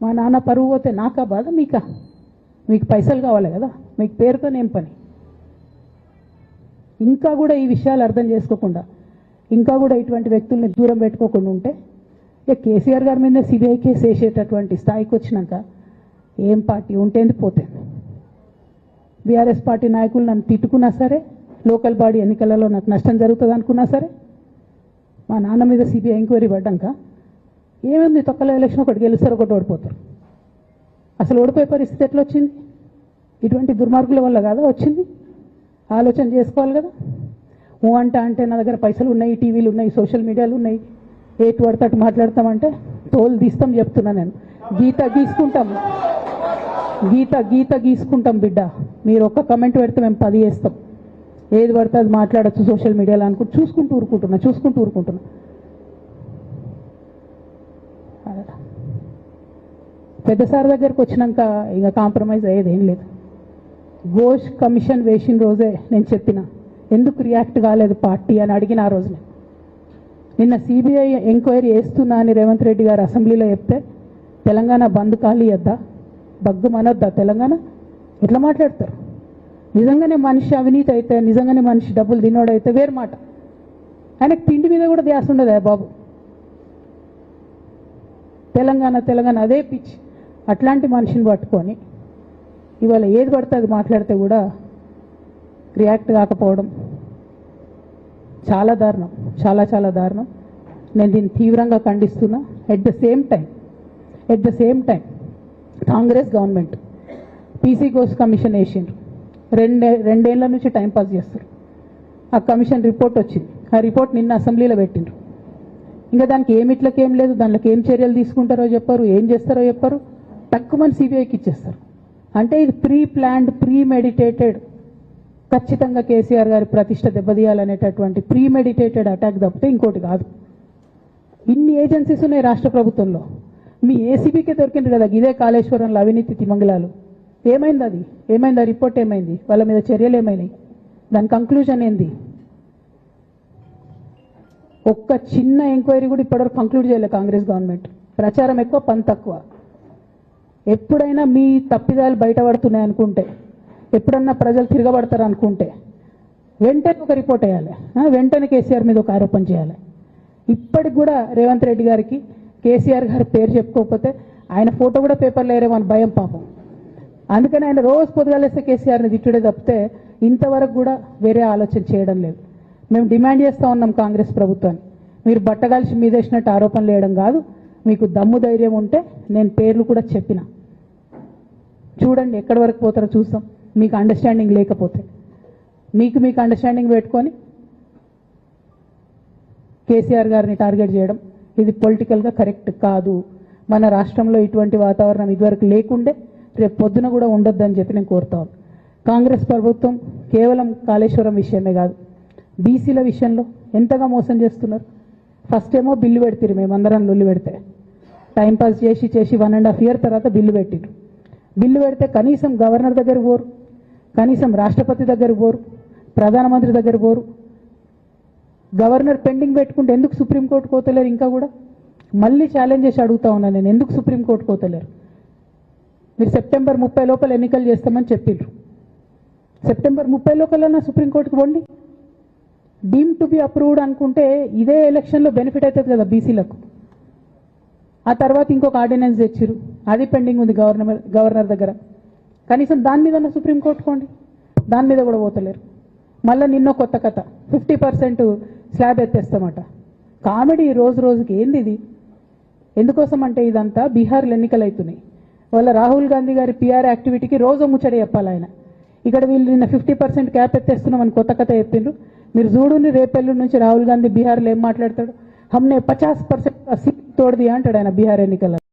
మా నాన్న పరువు పోతే నాకా బాధ మీకా? మీకు పైసలు కావాలి కదా? మీకు పేరుతో ఏం పని. ఇంకా కూడా ఈ విషయాలు అర్థం చేసుకోకుండా ఇంకా కూడా ఇటువంటి వ్యక్తుల్ని దూరం పెట్టుకోకుండా ఉంటే ఇక కేసీఆర్ గారి మీద సిబిఐ కేసు వేసేటటువంటి స్థాయికి వచ్చినాక ఏం పార్టీ ఉంటేంది పోతేంది బీఆర్ఎస్ పార్టీ నాయకులు నన్ను తిట్టుకున్నా సరే లోకల్ బాడీ ఎన్నికలలో నాకు నష్టం జరుగుతుంది అనుకున్నా సరే మా నాన్న మీద సిబిఐ ఎంక్వైరీ పడ్డాక ఏముంది? తొక్కల ఎలక్షన్ ఒకటి గెలుస్తారు ఒకటి ఓడిపోతారు. అసలు ఓడిపోయే పరిస్థితి ఎట్లా వచ్చింది? ఇటువంటి దుర్మార్గుల వల్ల కాదా వచ్చింది? ఆలోచన చేసుకోవాలి కదా. ఓ అంట అంటే నా దగ్గర పైసలు ఉన్నాయి టీవీలు ఉన్నాయి సోషల్ మీడియాలు ఉన్నాయి. ఏటు పడితే అటు మాట్లాడతామంటే తోలు తీస్తాం చెప్తున్నా నేను. గీత గీసుకుంటాం. గీత గీత గీసుకుంటాం బిడ్డ. మీరు ఒక్క కమెంట్ పెడితే మేము పది వేస్తాం ఏది పడితే అది మాట్లాడచ్చు సోషల్ మీడియాలో అనుకుంటూ చూసుకుంటూ ఊరుకుంటున్నా చూసుకుంటూ ఊరుకుంటున్నా. పెద్ద సార్ దగ్గరకు వచ్చినాక ఇక కాంప్రమైజ్ అయ్యేది ఏం లేదు. ఘోష్ కమిషన్ వేసిన రోజే నేను చెప్పిన ఎందుకు రియాక్ట్ కాలేదు పార్టీ? అని అడిగిన ఆ రోజునే. నిన్న సిబిఐ ఎంక్వైరీ వేస్తున్నా అని రేవంత్ రెడ్డి గారు అసెంబ్లీలో చెప్తే తెలంగాణ బంద్ ఖాళీ వద్దా బగ్గు మనొద్దా తెలంగాణ? ఎట్లా మాట్లాడతారు? నిజంగానే మనిషి అవినీతి అయితే నిజంగానే మనిషి డబ్బులు తినోడైతే వేరు మాట. ఆయనకు తిండి మీద కూడా ధ్యాస ఉండదా బాబు. తెలంగాణ తెలంగాణ అదే పిచ్ అట్లాంటి మనిషిని పట్టుకొని ఇవాళ ఏది పడితే అది మాట్లాడితే కూడా రియాక్ట్ కాకపోవడం చాలా దారుణం చాలా చాలా దారుణం. నేను దీన్ని తీవ్రంగా ఖండిస్తున్నా. At the same time at the same time Congress government PC course commission వేసిండ్రు. రెండే రెండేళ్ళ నుంచి టైం పాస్ చేస్తారు. ఆ కమిషన్ రిపోర్ట్ వచ్చింది. ఆ రిపోర్ట్ నిన్న అసెంబ్లీలో పెట్టిండ్రు. ఇంకా దానికి ఏమిట్లకేం లేదు దాంట్లోకి ఏం చర్యలు తీసుకుంటారో చెప్పరు ఏం చేస్తారో చెప్పరు. తక్కువ సిబిఐకి ఇచ్చేస్తారు. అంటే ఇది ప్రీ ప్లాన్డ్ ప్రీ మెడిటేటెడ్ ఖచ్చితంగా కేసీఆర్ గారి ప్రతిష్ట దెబ్బతీయాలనేటటువంటి ప్రీ మెడిటేటెడ్ అటాక్ తప్పితే ఇంకోటి కాదు. ఇన్ని ఏజెన్సీస్ ఉన్నాయి రాష్ట్ర ప్రభుత్వంలో. మీ ఏసీబీకే దొరికింది కదా ఇదే కాళేశ్వరంలో అవినీతి తిమంగళాలు. ఏమైంది అది? ఏమైంది ఆ రిపోర్ట్ ఏమైంది? వాళ్ళ మీద చర్యలు ఏమైనాయి? దాని కంక్లూజన్ ఏంది? ఒక్క చిన్న ఎంక్వైరీ కూడా ఇప్పటివరకు కంక్లూడ్ చేయలేదు కాంగ్రెస్ గవర్నమెంట్. ప్రచారం ఎక్కువ పని తక్కువ. ఎప్పుడైనా మీ తప్పిదాలు బయటపడుతున్నాయి అనుకుంటే ఎప్పుడన్నా ప్రజలు తిరగబడతారు అనుకుంటే వెంటనే ఒక రిపోర్ట్ వేయాలి. ఆ, వెంటనే కేసీఆర్ మీద ఒక ఆరోపణ చేయాలి. ఇప్పటికి కూడా రేవంత్ రెడ్డి గారికి కేసీఆర్ గారి పేరు చెప్పుకోకపోతే ఆయన ఫోటో కూడా పేపర్లో వేరేమని భయం పాపం. అందుకని ఆయన రోజు పొద్దుగాలేస్తే కేసీఆర్ని తిట్టుడే తప్పితే ఇంతవరకు కూడా వేరే ఆలోచన చేయడం లేదు. మేము డిమాండ్ చేస్తూ ఉన్నాం కాంగ్రెస్ ప్రభుత్వాన్ని. మీరు బట్టగాల్చి మీదేసినట్టు ఆరోపణలు వేయడం కాదు. మీకు దమ్ము ధైర్యం ఉంటే నేను పేర్లు కూడా చెప్పిన. చూడండి ఎక్కడి వరకు పోతారో చూస్తాం. మీకు అండర్స్టాండింగ్ లేకపోతే. మీకు మీకు అండర్స్టాండింగ్ పెట్టుకొని కేసీఆర్ గారిని టార్గెట్ చేయడం ఇది పొలిటికల్గా కరెక్ట్ కాదు. మన రాష్ట్రంలో ఇటువంటి వాతావరణం ఇదివరకు లేకుండే రేపు పొద్దున కూడా ఉండొద్దని చెప్పి నేను కోరుతాను కాంగ్రెస్ ప్రభుత్వం కేవలం కాళేశ్వరం విషయమే కాదు. బీసీల విషయంలో ఎంతగా మోసం చేస్తున్నారు? ఫస్ట్ ఏమో బిల్లు పెడతారు మేమందరం లొల్లి పెడితే. టైంపాస్ చేసి చేసి వన్ అండ్ హాఫ్ ఇయర్ తర్వాత బిల్లు పెట్టిరు బిల్లు పెడితే కనీసం గవర్నర్ దగ్గర పోరు కనీసం రాష్ట్రపతి దగ్గర పోరు ప్రధానమంత్రి దగ్గర పోరు. గవర్నర్ పెండింగ్ పెట్టుకుంటే ఎందుకు సుప్రీంకోర్టు కోతలేరు ఇంకా కూడా? మళ్ళీ ఛాలెంజ్ చేసి అడుగుతా ఉన్నాను నేను ఎందుకు సుప్రీంకోర్టు కోతలేరు? మీరు సెప్టెంబర్ ముప్పై లోపల ఎన్నికలు చేస్తామని చెప్పిండ్రు సెప్టెంబర్ ముప్పై లోపలన్నా సుప్రీంకోర్టుకు పోండి. డీమ్ టు బి అప్రూవ్డ్ అనుకుంటే ఇదే ఎలక్షన్లో బెనిఫిట్ అవుతుంది కదా బీసీలకు ఆ తర్వాత ఇంకొక ఆర్డినెన్స్ తెచ్చారు అది పెండింగ్ ఉంది గవర్నర్ గవర్నర్ దగ్గర. కనీసం దాని మీద సుప్రీంకోర్టు కోండి. దాని మీద కూడా పోతలేరు. మళ్ళీ నిన్న కొత్త కథ. ఫిఫ్టీ పర్సెంట్ స్లాబ్ ఎత్తేస్తామట. కామెడీ రోజు రోజుకి ఏంది ఇది? ఎందుకోసం అంటే ఇదంతా బీహార్లో ఎన్నికలు అవుతున్నాయి వాళ్ళ రాహుల్ గాంధీ గారి పిఆర్ యాక్టివిటీకి రోజు ముచ్చట చెప్పాలి ఆయన. ఇక్కడ వీళ్ళు నిన్న ఫిఫ్టీ పర్సెంట్ క్యాప్ ఎత్తేస్తున్నామని కొత్త కథ చెప్పిండ్రు. మీరు చూడుని రేపెల్లు నుంచి రాహుల్ గాంధీ బీహార్లో ఏం మాట్లాడతాడు? हमने 50 परसेंट का सीट तोड़ दिया हंड्रेड है ना बिहार निकला।